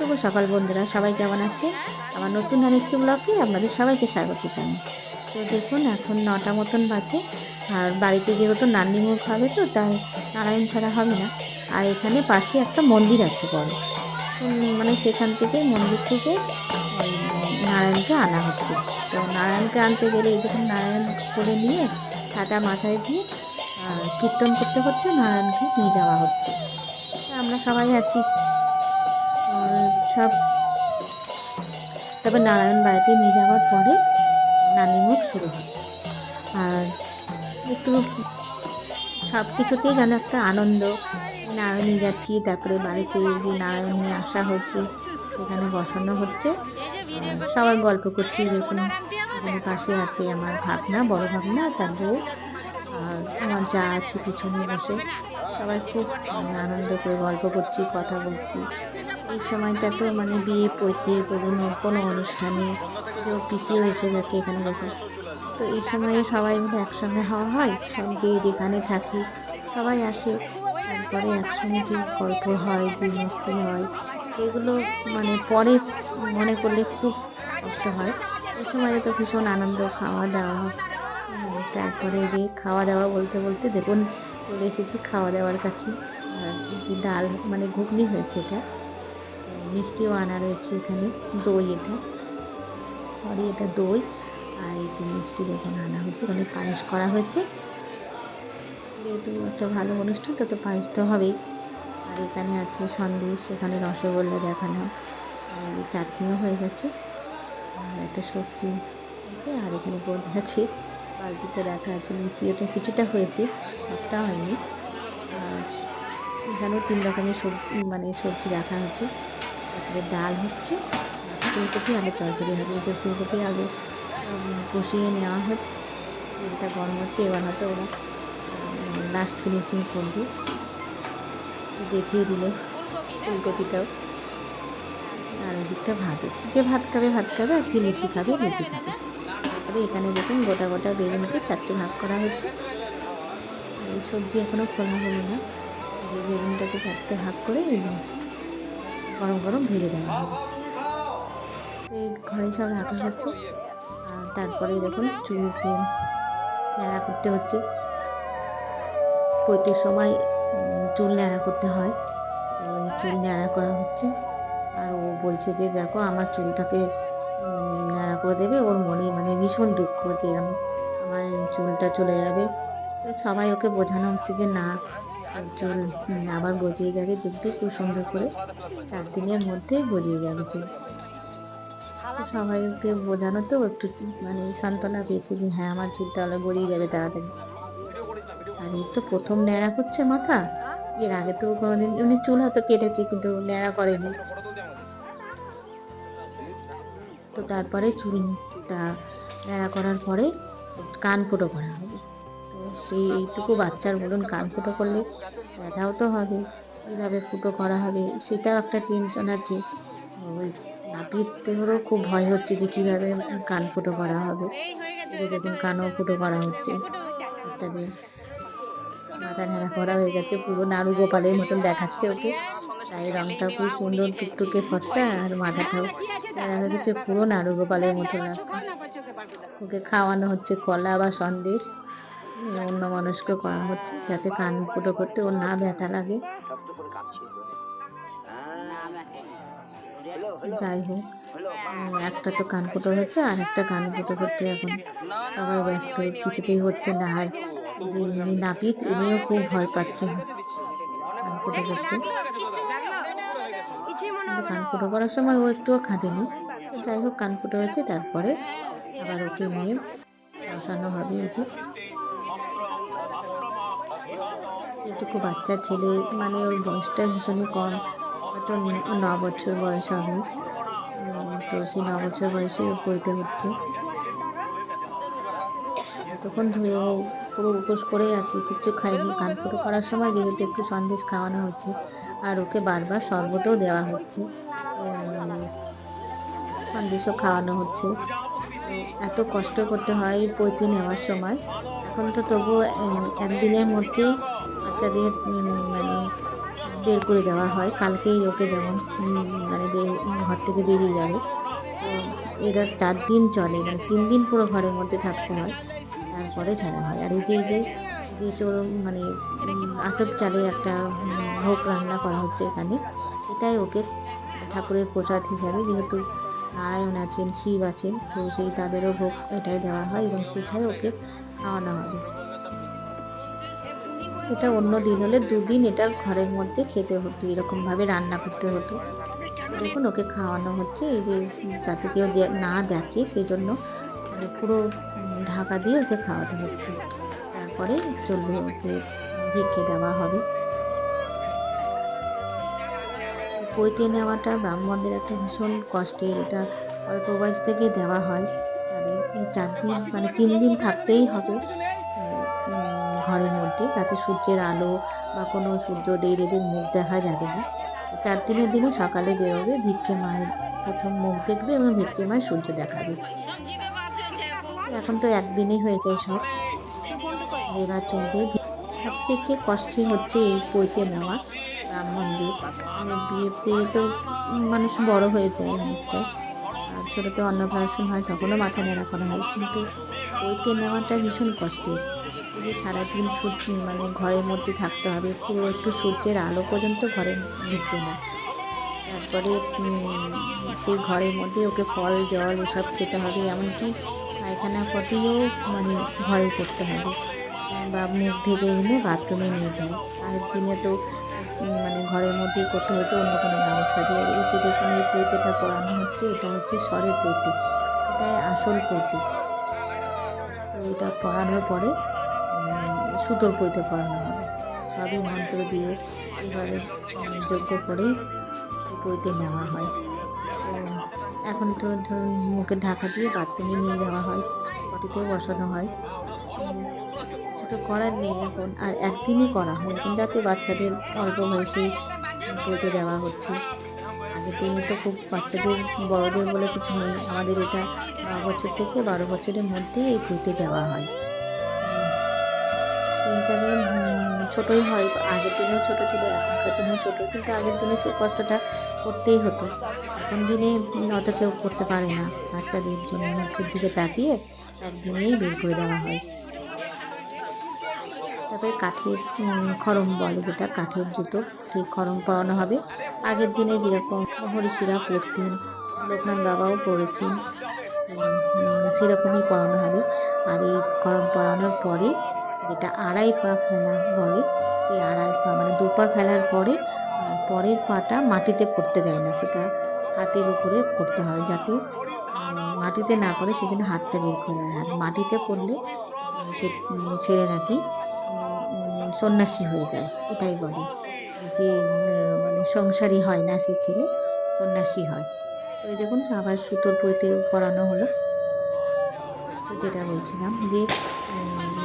শুভ সকাল বন্ধুরা, সবাই কেমন আছে আমার নতুন আরেকটি ব্লগে আপনাদের সবাইকে স্বাগত জানাই। তো দেখুন, এখন নটা মতন বাজে, আর বাড়িতে যেহেতু নান্নিমুখ হবে তো, তাই নারায়ণ ছাড়া হবে না। আর এখানে পাশে একটা মন্দির আছে বড়। মানে সেখান থেকে মন্দির থেকে নারায়ণকে আনা হচ্ছে। তো নারায়ণকে আনতে গেলে দেখুন, নারায়ণ করে নিয়ে ছাতা মাথায় দিয়ে কীর্তন করতে করতে নারায়ণকে নিয়ে যাওয়া হচ্ছে। আমরা সবাই আছি। সব। তবে নারায়ণ বাড়িতে নিয়ে যাওয়ার পরে নানিমুখ শুরু হয়। আর একটু সব কিছুতেই যেন একটা আনন্দ। নারায়ণ যাচ্ছি, তারপরে বাড়িতে যে নারায়ণ নিয়ে আসা হচ্ছে, সেখানে বসানো হচ্ছে। সবাই গল্প করছি দেখুন এখানে পাশে আছে আমার ভাবনা, বড় ভাবনা তারপরে আমার যা আছে পিছনে বসে। সবাই খুব মানে আনন্দ করে গল্প করছি, কথা বলছি। এই সময়টা তো মানে বিয়ে পড়তে বলুন কোনো অনুষ্ঠানে কেউ পিছিয়েও এসে গেছে এখানে দেখুন তো এই সময়ে সবাই মিলে একসঙ্গে হওয়া হয়, সব যে যেখানে থাকি সবাই আসে। তারপরে একসঙ্গে যে গল্প হয়, যে মস্তি হয়, এগুলো মানে পরে মনে করলে খুব কষ্ট হয়। এই সময় তো ভীষণ আনন্দ, খাওয়া দাওয়া তারপরে যে খাওয়া দাওয়া বলতে বলতে দেখুন, চলে এসেছি খাওয়া দাওয়ার কাছে। যে ডাল মানে ঘুগনি হয়েছে এটা। মিষ্টিও আনা রয়েছে এখানে, দই এটা। সরি এটা দই। আর এই যে মিষ্টি দেখুন আনা হচ্ছে মানে পায়েস করা হয়েছে। যেহেতু একটা ভালো অনুষ্ঠান তো তো পায়েস তো হবেই। আর এখানে আছে সন্দেশ, এখানে রসগোল্লা দেখানো, আর চাটনিও হয়ে গেছে। আর একটা সবজি আছে, আর এখানে বোর্ড আছে। বালতিতে রাখা আছে, লুচি ওটা কিছুটা হয়েছে, সবটা হয়নি। আর এখানেও তিন রকমের সবজি মানে সবজি রাখা হচ্ছে তারপরে ডাল হচ্ছে, ফুলকপি আলুর তরকারি হবে। যে ফুলকপি আলু কষিয়ে নেওয়া হচ্ছে। তেলটা গরম হচ্ছে, এবার হয়তো ওরা লাস্ট ফিনিশিং করবে। দেখিয়ে দিল ফুলকপিটাও। আর ওদিকটা ভাত হচ্ছে। যে ভাত খাবে ভাত খাবে, আর লুচি খাবে লুচি খাবে। তারপরে এখানে দেখুন গোটা গোটা বেগুনকে চারটে ভাগ করা হচ্ছে। এই সবজি এখনও খোলা হলো না। যে বেগুনটাকে চারটে ভাগ করে এই গরম গরম ভেজে দেওয়া হবে এই ঘরে সব রাখা হচ্ছে। আর তারপরে দেখুন চুলকে ন্যাড়া করতে হচ্ছে। প্রত্যেক সময় চুল ন্যাড়া করতে হয়। চুল ন্যাড়া করা হচ্ছে। আর ও বলছে যে, দেখো, আমার চুলটাকে ন্যাড়া করে দেবে। ওর মনে মানে ভীষণ দুঃখ যে আমি আমার চুলটা চলে যাবে। সবাই ওকে বোঝানো হচ্ছে যে, না চুল আবার গজিয়ে যাবে দেখবি খুব সুন্দর করে। চার দিনের মধ্যেই গজিয়ে যাবে চুল সবাইকে বোঝানো তো একটু মানে সান্ত্বনা পেয়েছে যে হ্যাঁ আমার চুলটা হলে গড়িয়ে যাবে তাড়াতাড়ি। আর এই তো প্রথম ন্যাড়া করছে মাথা। এর আগে তো কোনোদিন উনি চুল হয়তো কেটেছে, কিন্তু ন্যাড়া করেনি। তো তারপরে চুলটা ন্যাড়া করার পরে কান ফুটো করা হবে। সেই এইটুকু বাচ্চার বলুন কান ফুটো করলে ব্যথাও তো হবে, কীভাবে ফুটো করা হবে সেটাও একটা টেনশন আছে। ওই নাপিতেরও খুব ভয় হচ্ছে যে কীভাবে কান ফুটো করা হবে দেখুন কানও ফুটো করা হচ্ছে। বাচ্চাদের মাথা ন্যাড়া করা হয়ে গেছে, পুরো নাড়ু গোপালের মতন দেখাচ্ছে ওকে। গায়ের রংটা খুব সুন্দর, টুকটুকে ফর্সা আর মাথাটাও হয়ে পুরো নাড়ু গোপালের মতো লাগছে। ওকে খাওয়ানো হচ্ছে কলা বা সন্দেশ। অন্য মানুষকে করা হচ্ছে, যাতে কান ফুটো করতে ওর না ব্যথা লাগে। যাই হোক, একটা তো কান ফুটো হচ্ছে, আর একটা কান ফুটো করতে এখন সবাই ব্যস্ত, কিছুতেই হচ্ছে না। আর যে ইনি নাপিত উনিও খুব ভয় পাচ্ছেন। কান ফুটো করতে। কান ফুটো করার সময় ও একটুও খাঁদেনি যাই হোক, কান ফুটো হয়েছে, তারপরে আবার ওকে নিয়ে বসানো হবে উচিত। এটুকু বাচ্চা ছেলে মানে ওর বয়সটা ভীষণই কম। হয়তো ন- বছর বয়স হবে। তো সেই ন বছর বয়সে ও বইতে হচ্ছে। তখন ধরে ও পুরো উপোস করেই আছে, কিচ্ছু খাইনি কান ফুটো করার সময় যেহেতু একটু সন্দেশ খাওয়ানো হচ্ছে, আর ওকে বারবার শরবতও দেওয়া হচ্ছে। সন্দেশও খাওয়ানো হচ্ছে। এত কষ্ট করতে হয় পৈতে নেওয়ার সময়। এখন তো তবুও একদিনের মধ্যেই বাচ্চাদের মানে বের করে দেওয়া হয়। কালকেই ওকে যেমন মানে ঘর থেকে বেরিয়ে যাবে। তো এটা চার দিন চলে মানে তিন দিন পুরো ঘরের মধ্যে থাকতে হয়। তারপরে ছাড়া হয়। আর এই যে যে যে চোর মানে আতপ চালের একটা ভোগ রান্না করা হচ্ছে এখানে, এটাই ওকে ঠাকুরের প্রসাদ হিসাবে, যেহেতু নারায়ণ আছেন, শিব আছেন, তো সেই তাদেরও ভোগ এটাই দেওয়া হয় এবং সেটাই ওকে খাওয়ানো হবে। এটা অন্য দিন হলে দুদিন এটা ঘরের মধ্যে খেতে হতো, এরকমভাবে রান্না করতে হতো। দেখুন, ওকে খাওয়ানো হচ্ছে, এই যে যাতে কেউ না দেখে সেই জন্য মানে পুরো ঢাকা দিয়ে ওকে খাওয়াতে হচ্ছে। তারপরে চলবে ওকে ভিক্ষে দেওয়া হবে। পৈতে নেওয়াটা ব্রাহ্মণদের একটা ভীষণ কষ্টের, এটা অল্প বয়স থেকে দেওয়া হয়। তাদের এই চার দিন মানে তিন দিন থাকতেই হবে। ঘরের মধ্যে যাতে সূর্যের আলো বা কোনো সূর্যোদয়ের এদের মুখ দেখা যাবে না। চার দিনের দিনে সকালে বেরোবে, ভিক্ষে মায়ের প্রথম মুখ দেখবে এবং ভিক্ষে মায়ের সূর্য দেখাবে। এখন তো একদিনেই হয়ে যায় সব। এবার চলবে সব থেকে কষ্টের হচ্ছে এই পৈতে নেওয়া ব্রাহ্মণদের মানে বিয়েতে তো মানুষ বড় হয়ে যায় অনেকটা আর ছোটোতে অন্নপ্রাশন হয়, তখনও মাথা নেড়া করা হয়। কিন্তু পৈতে নেওয়াটা ভীষণ কষ্টের। যে সারাদিন সূর্য মানে ঘরের মধ্যে থাকতে হবে, পুরো একটু সূর্যের আলো পর্যন্ত ঘরে ঢুকবে না। তারপরে সেই ঘরের মধ্যে ওকে ফল, জল এসব খেতে হবে, এমনকি পায়খানা পটিও মানে ঘরে করতে হবে। বা মুখ ঢেকে এনে বাথরুমে নিয়ে যায় আর দিনে তো মানে ঘরের মধ্যেই করতে হতো, অন্য কোনো ব্যবস্থা দিয়ে। এই যে দেখুন, এই পড়ানো হচ্ছে, এটা হচ্ছে স্বরের পৈতে এটাই আসল পৈতে এটা পড়ানোর পরে সুতোর পৈতে পড়ানো হবে। সবই মন্ত্র দিয়ে উম, যজ্ঞ করে এই পৈতে নেওয়া হয়। এখন তো ধরুন মুখে ঢাকা দিয়ে বাথরুমে নিয়ে যাওয়া হয় পটিতেও বসানো হয়। সেটা করার নেই এখন আর একদিনই করা হয়। এখন যাতে বাচ্চাদের অল্প বয়সেই পৈতে দেওয়া হচ্ছে। আগের দিনে তো খুব বাচ্চাদের বড়দের বলে কিছু নেই। আমাদের এটা বছর থেকে বারো বছরের মধ্যে এই পৈতে দেওয়া হয়। চার ছোটোই হয়। আগের দিনেও ছোটো ছিল এখনকার দিনেও ছোটো কিন্তু আগের দিনে সেই কষ্টটা করতেই হতো। এখন দিনে অত কেউ করতে পারে না। বাচ্চাদের জন্য মুখের দিকে তাকিয়ে একদিনেই বের করে দেওয়া হয়। তারপরে কাঠের খড়ম বলে যেটা কাঠের জুতো সেই খড়ম পরানো হবে। আগের দিনে যেরকম মহর্ষিরা পরতেন লোকনাথ বাবাও উম, সেরকমই পরানো হবে। আর এই পরানোর পরে যেটা আড়াই পা ফেলা বলে, সেই আড়াই পা মানে দু পা ফেলার পরে, আর পরের পাটা মাটিতে পড়তে দেয় না, সেটা হাতের উপরে পড়তে হয় যাতে মাটিতে না পড়ে জন্য হাতটা বের করে আর মাটিতে পড়লে ছেলে নাকি সন্ন্যাসী হয়ে যায়, এটাই বলে। যে মানে সংসারী হয় না সে ছেলে, সন্ন্যাসী হয়। এই দেখুন, আবার সুতোর পইতে পরানো হলো। তো যেটা বলছিলাম যে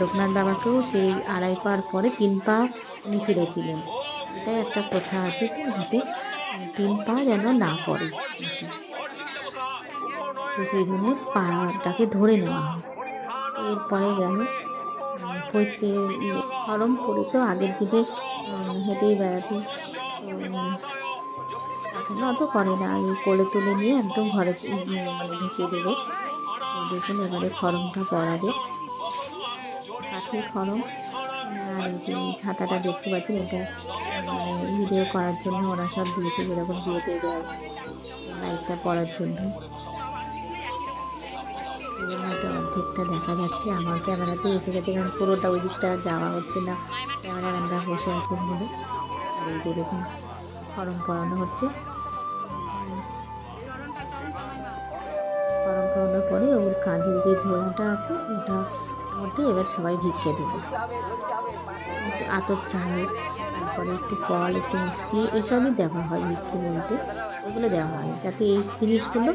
লোকনাথ বাবাকেও সেই আড়াই পার পরে তিন পা উনি ফিরেছিলেন। এটাই একটা কথা আছে যে, হাতে তিন পা যেন না পড়ে। তো সেই জন্য পাটাকে ধরে নেওয়া হয়। এরপরে গেল পৈতে গরম পড়ে তো আগের দিকে হেঁটেই বেড়াতে অত করে না, এই কোলে তুলে নিয়ে একদম ঘরে মানে ঢুকিয়ে দেবো। দেখুন, এবারে খড়মটা পড়াবে কাঠের খড়ম আর যে ছাতাটা দেখতে পাচ্ছেন, এটা মানে ভিডিও করার জন্য ওরা সব দিয়েছে, যেরকম দেয় লাইটটা পড়ার জন্য। হয়তো অর্ধেকটা দেখা যাচ্ছে। আমার ক্যামেরাতে এসে গেছে, কারণ পুরোটা ওই দিকটা যাওয়া হচ্ছে না। ক্যামেরা ক্যামেরাম্যানরা বসে আছেন বলে। আর এই যে দেখুন, ফরম পড়ানো হচ্ছে। পরে ওর কাঁধে যে ঝোলাটা আছে, ওটা মধ্যে এবার সবাই ভিক্ষে দেবে। আতপ চাল তারপরে একটু ফল, একটু মিষ্টি, এসবই দেওয়া হয় ভিক্ষে বলতে। এগুলো দেওয়া হয়। যাতে এই জিনিসগুলো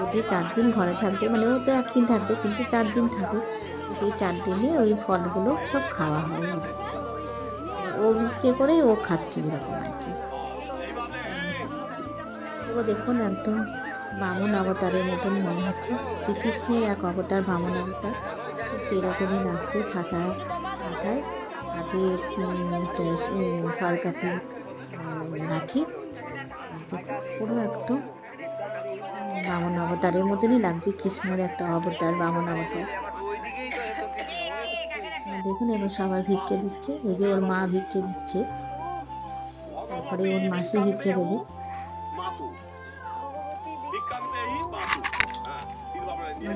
ও যে চার দিন ঘরে থাকবে মানে ও তো একদিন থাকবে, কিন্তু চার দিন থাকবে তো সেই চার দিনে ওই ফলগুলো সব খাওয়া হয়। ও ভিক্ষে করেই ও খাচ্ছে এরকম আর কি। ও দেখুন একদম বামন অবতারের মতন মনে হচ্ছে। শ্রীকৃষ্ণের এক অবতার বামন অবতার। সেরকমই লাগছে ছাতা মাথায় হাতে সরকারি লাঠি। পুরো একদম বামন অবতারের মতনই লাগছে কৃষ্ণের একটা অবতার, বামন অবতার। দেখুন, এবার সবার ভিক্ষে দিচ্ছে। ওই যে ওর মা ভিক্ষে দিচ্ছে। তারপরে ওর মাসি ভিক্ষে দেবে।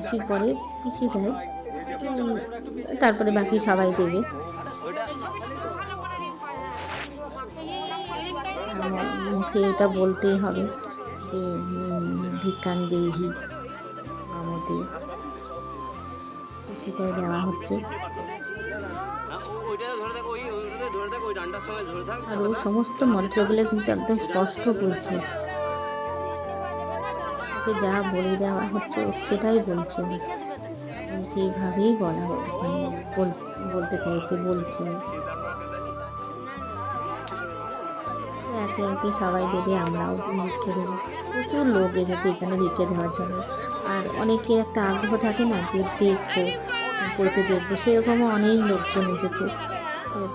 মাসির পরে পিসি দেয় তারপরে বাকি সবাই দেবে। মুখে এটা বলতেই হবে যে উম, ভিক্ষাং দেহি মামতে সেটাই দেওয়া হচ্ছে। আর ও সমস্ত মন্ত্রগুলো কিন্তু একদম স্পষ্ট বলছে। ওকে যা বলে দেওয়া হচ্ছে, সেটাই বলছে। ও। সেইভাবেই বলা বল- বলতে চাইছে, বলছে। একে একে সবাই দেবে, আমরাও ভিক্ষে দেবো। প্রচুর লোক এসেছে এখানে ভিক্ষে দেওয়ার জন্য। আর অনেকের একটা আগ্রহ থাকে না যে দেখব করতে দেখব। সেরকমও অনেক লোকজন এসেছে। তো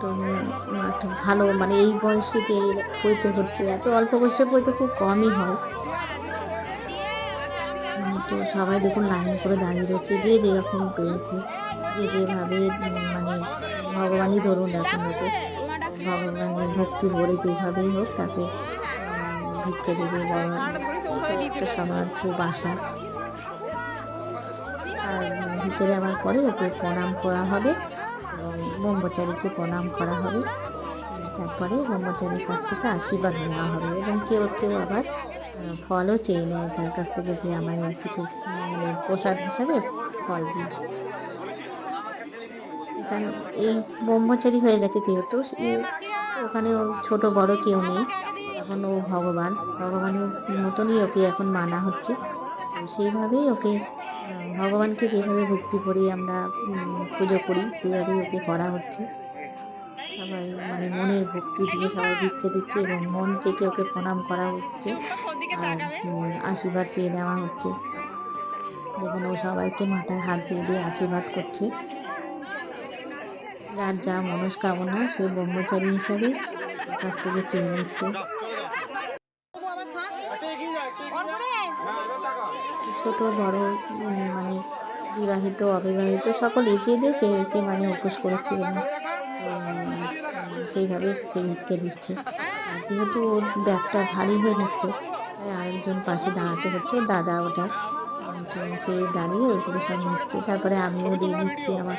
একটা ভালো মানে এই বয়সে যে পইতে হচ্ছে, এত অল্প বয়সে পইতে খুব কমই হয়। তো সবাই দেখুন লাইন করে দাঁড়িয়ে রয়েছে, যে যেরকম পেয়েছে যে যেভাবে মানে ভগবানই ধরুন এখন ওকে, ভগবানের ভক্তি ভরে যেভাবেই হোক তাকে ভিক্ষে দেবে একটা সবার খুব আশা। আর ভিক্ষে দেওয়ার পরে ওকে প্রণাম করা হবে, এবং ব্রহ্মচারীকে প্রণাম করা হবে। তারপরে ব্রহ্মচারীর কাছ থেকে আশীর্বাদ নেওয়া হবে, এবং কেউ কেউ আবার ফলও চেয়ে নেয় তার কাছ থেকে যে আমার কিছু মানে প্রসাদ হিসাবে ফল দিই। এখানে এই ব্রহ্মচারী হয়ে গেছে যেহেতু ওখানে ওর ছোট বড় কেউ নেই। এখন ও ভগবান, ভগবানের মতনই ওকে এখন মানা হচ্ছে। তো সেইভাবেই ওকে ভগবানকে যেভাবে ভক্তি করি আমরা পুজো করি, সেইভাবেই ওকে করা হচ্ছে। সবাই মানে মনের ভক্তি দিয়ে সবাই ভিক্ষে দিচ্ছে এবং মন থেকে ওকে প্রণাম করা হচ্ছে। আশীর্বাদ চেয়ে নেওয়া হচ্ছে। দেখুন ও সবাইকে মাথায় হাত দিয়ে দিয়ে আশীর্বাদ করছে। যার যা মনস্কামনা সে ব্রহ্মচারী হিসাবে কাছ থেকে চেয়ে নিচ্ছে। ছোট বড় মানে বিবাহিত অবিবাহিত সকলে যে যে পেয়েছে মানে উপোস করেছে এবং সেইভাবে সে ভিক্ষে দিচ্ছে। যেহেতু ওর ব্যাগটা ভারী হয়ে যাচ্ছে আরেকজন পাশে দাঁড়াতে হচ্ছে। দাদা ওটা সে দাঁড়িয়ে ওগুলো সব নিচ্ছে তারপরে আমিও দিয়ে দিচ্ছি আমার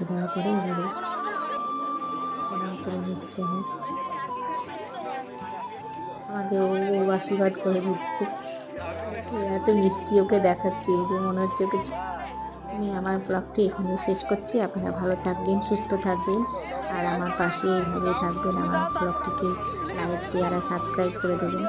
দেওয়ার পরে করে নিচ্ছে আমাকে ও আশীর্বাদ করে দিচ্ছে। এত মিষ্টি ওকে দেখাচ্ছে যে মনে হচ্ছে ওকে আমি আমার ব্লগটি এখানে শেষ করছি। আপনারা ভালো থাকবেন সুস্থ থাকবেন। আর আমার পাশে এইভাবেই থাকবেন আমার ব্লগটিকে লাইক শেয়ার আর সাবস্ক্রাইব করে দেবেন।